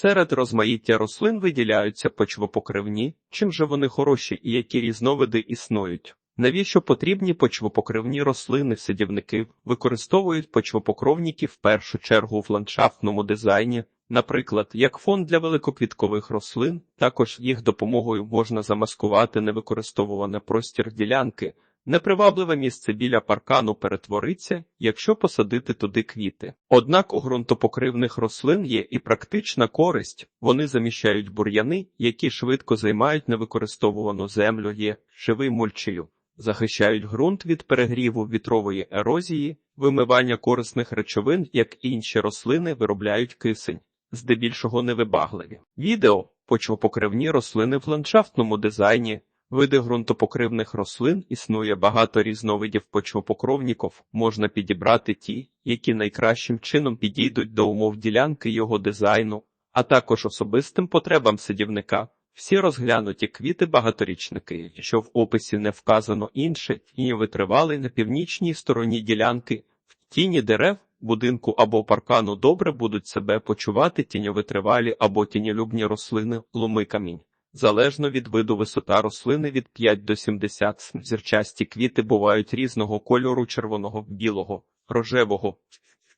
Серед розмаїття рослин виділяються почвопокривні, чим же вони хороші і які різновиди існують. Навіщо потрібні почвопокривні рослини? Садівники використовують почвопокровники в першу чергу в ландшафтному дизайні, наприклад, як фон для великоквіткових рослин. Також їх допомогою можна замаскувати невикористовуване простір ділянки. Непривабливе місце біля паркану перетвориться, якщо посадити туди квіти. Однак у ґрунтопокривних рослин є і практична користь. Вони заміщають бур'яни, які швидко займають невикористовувану землю, є живий мульчею, захищають ґрунт від перегріву вітрової ерозії, вимивання корисних речовин, як інші рослини, виробляють кисень, здебільшого невибагливі. Відео почвопокривні рослини в ландшафтному дизайні. Види ґрунтопокривних рослин існує багато різновидів почвопокровників, можна підібрати ті, які найкращим чином підійдуть до умов ділянки його дизайну, а також особистим потребам садівника. Всі розглянуті квіти багаторічники, що в описі не вказано інше, тіні витривали на північній стороні ділянки, в тіні дерев, будинку або паркану добре будуть себе почувати тіньовитривалі або тіньолюбні рослини, луми камінь. Залежно від виду висота рослини від 5 до 70 зірчасті квіти бувають різного кольору червоного, білого, рожевого,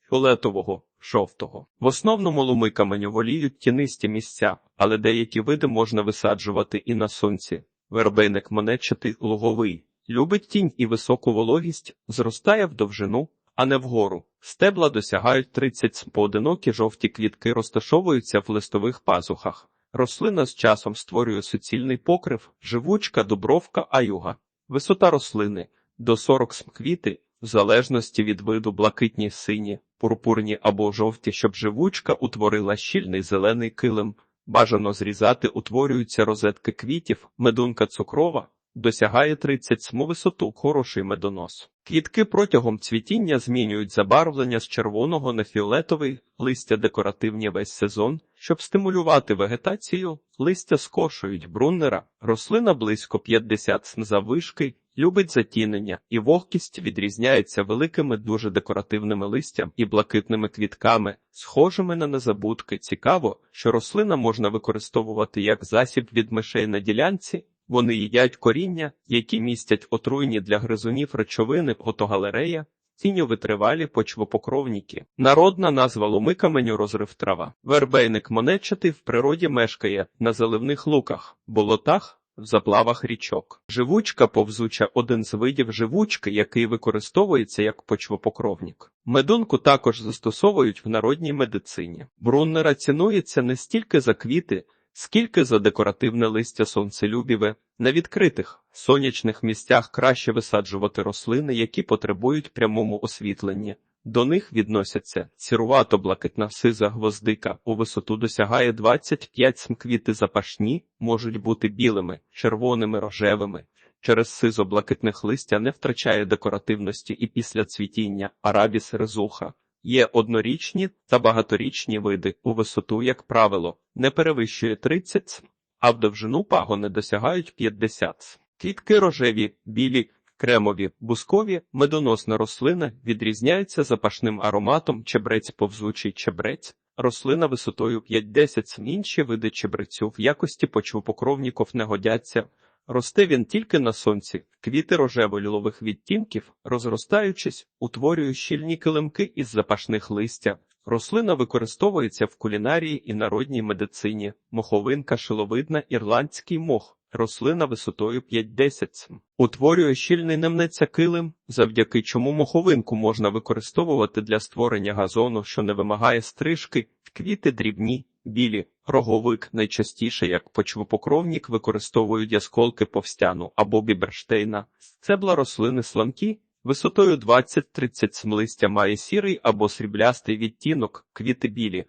фіолетового, жовтого. В основному луми каменю воліють тінисті місця, але деякі види можна висаджувати і на сонці. Вербейник монетчатий луговий. Любить тінь і високу вологість, зростає в довжину, а не вгору. Стебла досягають 30 поодинокі жовті квітки розташовуються в листових пазухах. Рослина з часом створює суцільний покрив, живучка, дубровка, аюга. Висота рослини до 40 см квіти, в залежності від виду блакитні сині, пурпурні або жовті, щоб живучка утворила щільний зелений килим. Бажано зрізати, утворюються розетки квітів, медунка цукрова, досягає 30 см висоту, хороший медонос. Квітки протягом цвітіння змінюють забарвлення з червоного на фіолетовий, листя декоративні весь сезон. Щоб стимулювати вегетацію, листя скошують бруннера, рослина близько 50 см заввишки, любить затінення і вогкість відрізняється великими дуже декоративними листям і блакитними квітками, схожими на незабудки. Цікаво, що рослина можна використовувати як засіб від мишей на ділянці. Вони їдять коріння, які містять отруйні для гризунів речовини, фотогалерея, тіньовитривалі почвопокровніки. Народна назва луми каменю розрив трава. Вербейник монетчатий в природі мешкає на заливних луках, болотах, в заплавах річок. Живучка повзуча один з видів живучки, який використовується як почвопокровник. Медунку також застосовують в народній медицині. Бруннера цінується не стільки за квіти, скільки за декоративне листя сонцелюбіве, на відкритих сонячних місцях краще висаджувати рослини, які потребують прямому освітленні. До них відносяться сірувато-блакитна сиза гвоздика, у висоту досягає 25 см квіти запашні, можуть бути білими, червоними, рожевими. Через сизо-блакитних листя не втрачає декоративності і після цвітіння арабіс резуха. Є однорічні та багаторічні види у висоту, як правило, не перевищує 30 а в довжину пагони досягають 50. Квітки рожеві, білі, кремові, бускові, медоносна рослина відрізняється запашним ароматом чебрець повзучий чебрець, рослина висотою 5-10. Інші види чебрецю в якості почвопокровніків не годяться. Росте він тільки на сонці, квіти рожево-лілових відтінків, розростаючись, утворюють щільні килимки із запашних листя. Рослина використовується в кулінарії і народній медицині, моховинка шиловидна, ірландський мох, рослина висотою 5-10 см. Утворює щільний немнеця килим, завдяки чому моховинку можна використовувати для створення газону, що не вимагає стрижки, квіти дрібні, білі, роговик найчастіше як почвопокровник використовують ясколки повстяну або біберштейна. Цебла рослини сланкі, висотою 20-30 см має сірий або сріблястий відтінок, квіти білі.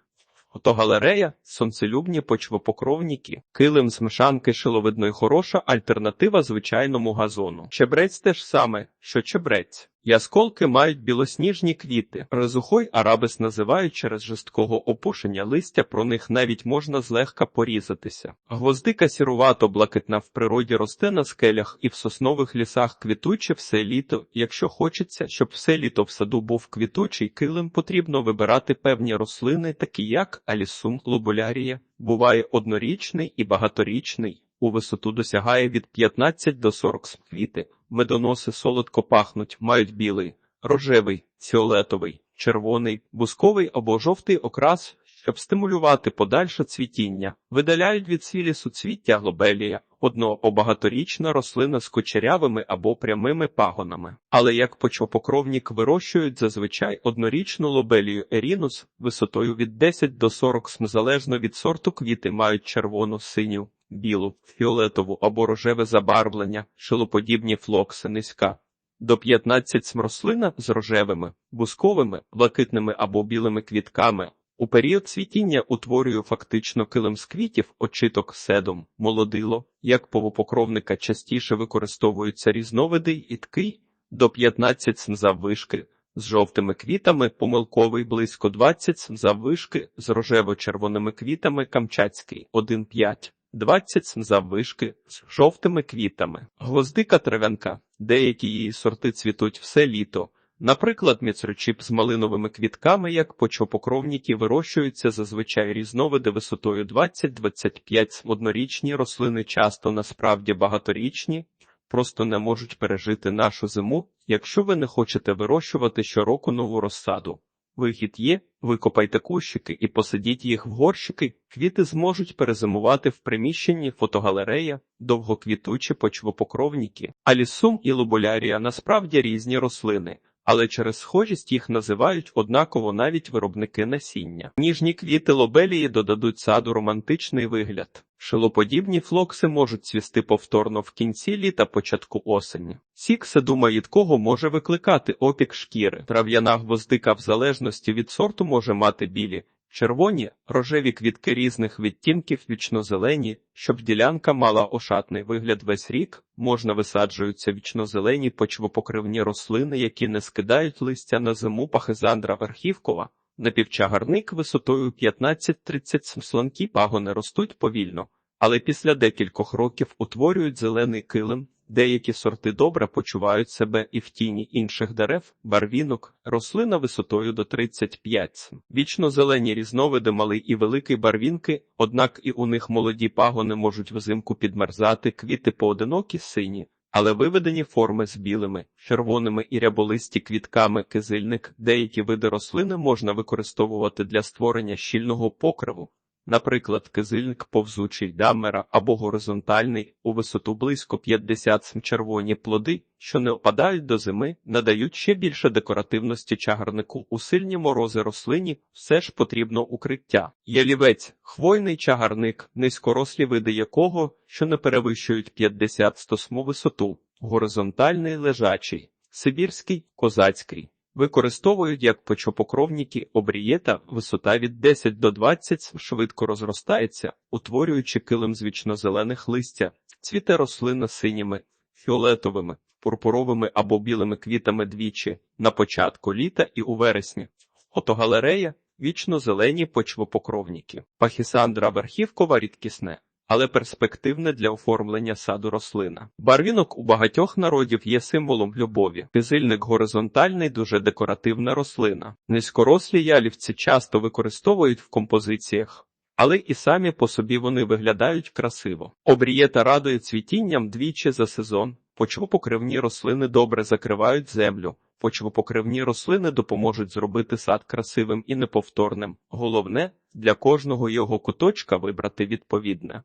Фотогалерея, сонцелюбні почвопокровніки, килим з мшанки шиловидної хороша альтернатива звичайному газону. Чебрець те ж саме, що чебрець. Ясколки мають білосніжні квіти. Резухой арабес називають через жорсткого опушення листя, про них навіть можна злегка порізатися. Гвоздика сірувато-блакитна в природі росте на скелях і в соснових лісах квітуче все літо. Якщо хочеться, щоб все літо в саду був квітучий килим, потрібно вибирати певні рослини, такі як алісум, лобулярія, буває однорічний і багаторічний. У висоту досягає від 15 до 40 см. квіти. Медоноси солодко пахнуть, мають білий, рожевий, фіолетовий, червоний, бусковий або жовтий окрас, щоб стимулювати подальше цвітіння. Видаляють від свілі суцвіття глобелія, одно багаторічна рослина з кучерявими або прямими пагонами. Але як почвопокровник вирощують зазвичай однорічну лобелію ерінус висотою від 10 до 40 см залежно від сорту квіти мають червону, синю, білу, фіолетову або рожеве забарвлення, шилоподібні флокси низька. До 15 см з рожевими, бусковими, блакитними або білими квітками. У період цвітіння утворює фактично килим з квітів, очиток седом, молодило, як повопокровника частіше використовуються різновиди і ткий до 15 см заввишки, з жовтими квітами, помилковий близько 20 см заввишки, з рожево-червоними квітами камчатський 1,5. 20 см заввишки з жовтими квітами. Гвоздика трав'янка. Деякі її сорти цвітуть все літо. Наприклад, міцрочіп з малиновими квітками, як почвопокровники, вирощуються зазвичай різновиди висотою 20-25 см. Однорічні рослини часто насправді багаторічні, просто не можуть пережити нашу зиму, якщо ви не хочете вирощувати щороку нову розсаду. Вихід є, викопайте кущики і посадіть їх в горщики, квіти зможуть перезимувати в приміщенні фотогалерея, довгоквітучі почвопокровники. Алісум і лобулярія насправді різні рослини, але через схожість їх називають однаково навіть виробники насіння. Ніжні квіти лобелії додадуть саду романтичний вигляд. Шилоподібні флокси можуть цвісти повторно в кінці літа початку осені. Сік саду їдкого може викликати опік шкіри. Трав'яна гвоздика в залежності від сорту може мати білі, червоні, рожеві квітки різних відтінків вічнозелені, щоб ділянка мала ошатний вигляд весь рік, можна висаджуються вічнозелені почвопокривні рослини, які не скидають листя на зиму пахизандра верхівкова. Напівчагарник висотою 15-30 см. слонкі пагони ростуть повільно, але після декількох років утворюють зелений килим. Деякі сорти добре почувають себе і в тіні інших дерев, барвінок, рослина висотою до 35 см. Вічно зелені різновиди малий і великий барвінки, однак і у них молоді пагони можуть взимку підмерзати, квіти поодинокі сині, але виведені форми з білими, червоними і ряболисті квітками кизильник, деякі види рослини можна використовувати для створення щільного покриву. Наприклад, кизильник повзучий дамера або горизонтальний у висоту близько 50 см червоні плоди, що не опадають до зими, надають ще більше декоративності чагарнику. У сильні морози рослині все ж потрібно укриття. Ялівець, хвойний чагарник, низькорослі види якого, що не перевищують 50-100 см висоту, горизонтальний лежачий, сибірський, козацький. Використовують як почвопокровники обрієта, висота від 10 до 20 швидко розростається, утворюючи килим з вічнозелених листя, цвіте рослина синіми, фіолетовими, пурпуровими або білими квітами двічі на початку літа і у вересні. Фотогалерея вічно-зелені почвопокровники. Пахісандра верхівкова рідкісне але перспективне для оформлення саду рослина. Барвінок у багатьох народів є символом любові. Кизильник горизонтальний, дуже декоративна рослина. Низькорослі ялівці часто використовують в композиціях. Але і самі по собі вони виглядають красиво. Обрієта радує цвітінням двічі за сезон. Почвопокривні рослини добре закривають землю. Почвопокривні рослини допоможуть зробити сад красивим і неповторним. Головне для кожного його куточка вибрати відповідне.